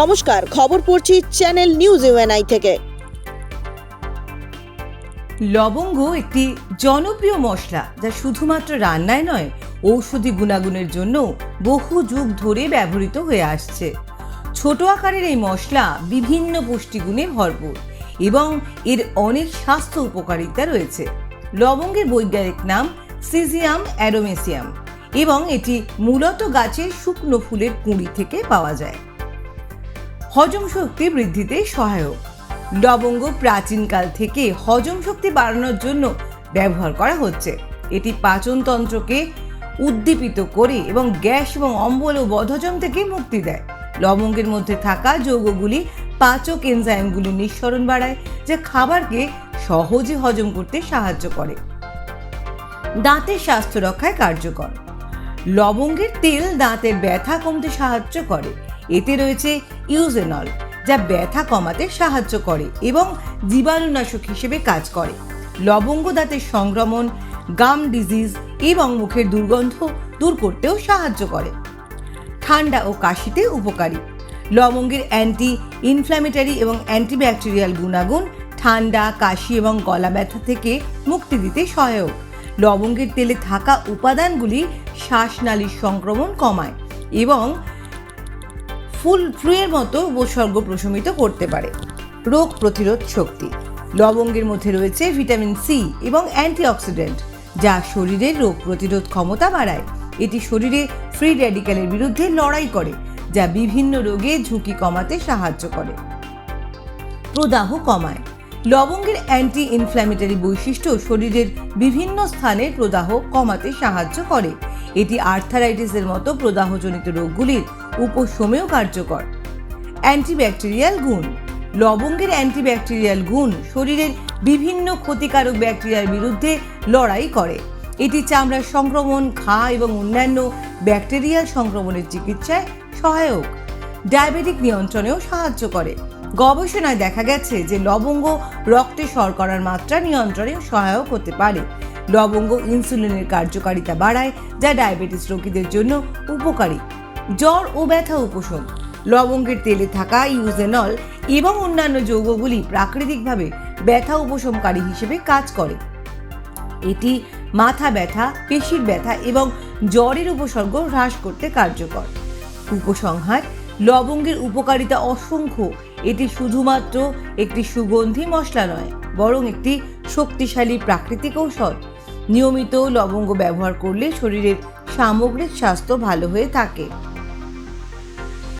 নমস্কার, খবর পড়ছি চ্যানেল নিউজ ইউএনআই থেকে। লবঙ্গ একটি জনপ্রিয় মশলা, যা শুধুমাত্র রান্নায় নয়, ঔষধি গুণাগুণের জন্য বহু যুগ ধরে ব্যবহৃত হয়ে আসছে। ছোট আকারের এই মশলা বিভিন্ন পুষ্টিগুণে ভরপুর এবং এর অনেক স্বাস্থ্য উপকারিতা রয়েছে। লবঙ্গের বৈজ্ঞানিক নাম সিজিয়াম অ্যারোমেসিয়াম এবং এটি মূলত গাছের শুকনো ফুলের কুঁড়ি থেকে পাওয়া যায়। হজম শক্তি বৃদ্ধিতে সহায়ক। লবঙ্গ প্রাচীনকাল থেকে হজম শক্তি বাড়ানোর জন্য ব্যবহার করা হচ্ছে। এটি পাচনতন্ত্রকে উদ্দীপিত করে এবং গ্যাস এবং অম্বল ও বদহজম থেকে মুক্তি দেয়। লবঙ্গের মধ্যে থাকা যৌগগুলি পাচক এনজাইমগুলির নিঃসরণ বাড়ায়, যা খাবারকে সহজে হজম করতে সাহায্য করে। দাঁতের স্বাস্থ্য রক্ষায় কার্যকর। লবঙ্গের তেল দাঁতের ব্যথা কমতে সাহায্য করে। এতে রয়েছে ইউজেনল, যা ব্যথা কমাতে সাহায্য করে এবং জীবাণুনাশক হিসেবে কাজ করে। লবঙ্গ দাঁতের সংক্রমণ, গাম ডিজিজ এবং মুখের দুর্গন্ধ দূর করতেও সাহায্য করে। ঠান্ডা ও কাশিতে উপকারী। লবঙ্গের অ্যান্টি ইনফ্ল্যামেটারি এবং অ্যান্টিব্যাকটেরিয়াল গুণাগুণ ঠান্ডা, কাশি এবং গলা ব্যথা থেকে মুক্তি দিতে সহায়ক। লবঙ্গের তেলে থাকা উপাদানগুলি শ্বাসনালীর সংক্রমণ কমায় এবং ফুল ফ্লুয়ের মতো উপসর্গ প্রশমিত করতে পারে। রোগ প্রতিরোধ শক্তি। লবঙ্গের মধ্যে রয়েছে ভিটামিন সি এবং অ্যান্টিঅক্সিডেন্ট, যা শরীরের রোগ প্রতিরোধ ক্ষমতা বাড়ায়। এটি শরীরে ফ্রি র্যাডিক্যালের বিরুদ্ধে লড়াই করে, যা বিভিন্ন রোগে ঝুঁকি কমাতে সাহায্য করে। প্রদাহ কমায়। লবঙ্গের অ্যান্টি ইনফ্ল্যামেটারি বৈশিষ্ট্য শরীরের বিভিন্ন স্থানের প্রদাহ কমাতে সাহায্য করে। এটি আর্থারাইটিসের মতো প্রদাহজনিত রোগগুলির উপশমেও কার্যকর। অ্যান্টিব্যাকটেরিয়াল গুণ। লবঙ্গের অ্যান্টিব্যাকটেরিয়াল গুণ শরীরের বিভিন্ন ক্ষতিকারক ব্যাকটেরিয়ার বিরুদ্ধে লড়াই করে। এটি চামড়ার সংক্রমণ, ঘা এবং অন্যান্য ব্যাকটেরিয়াল সংক্রমণের চিকিৎসায় সহায়ক। ডায়াবেটিক নিয়ন্ত্রণেও সাহায্য করে। গবেষণায় দেখা গেছে যে লবঙ্গ রক্তে শর্করার মাত্রা নিয়ন্ত্রণে সহায়ক হতে পারে। লবঙ্গ ইনসুলিনের কার্যকারিতা বাড়ায়, যা ডায়াবেটিস রোগীদের জন্য উপকারী। জ্বর ও ব্যথা উপশম। লবঙ্গের তেলে থাকা ইউজেনল এবং অন্যান্য যৌগগুলি প্রাকৃতিকভাবে ব্যথা উপশমকারী হিসেবে কাজ করে। এটি মাথা ব্যথা, পেশির ব্যথা এবং জ্বরের উপসর্গ হ্রাস করতে কার্যকর। উপসংহার, লবঙ্গের উপকারিতা অসংখ্য। এটি শুধুমাত্র একটি সুগন্ধি মশলা নয়, বরং একটি শক্তিশালী প্রাকৃতিক ঔষধ। নিয়মিত লবঙ্গ ব্যবহার করলে শরীরের সামগ্রিক স্বাস্থ্য ভালো হয়ে থাকে।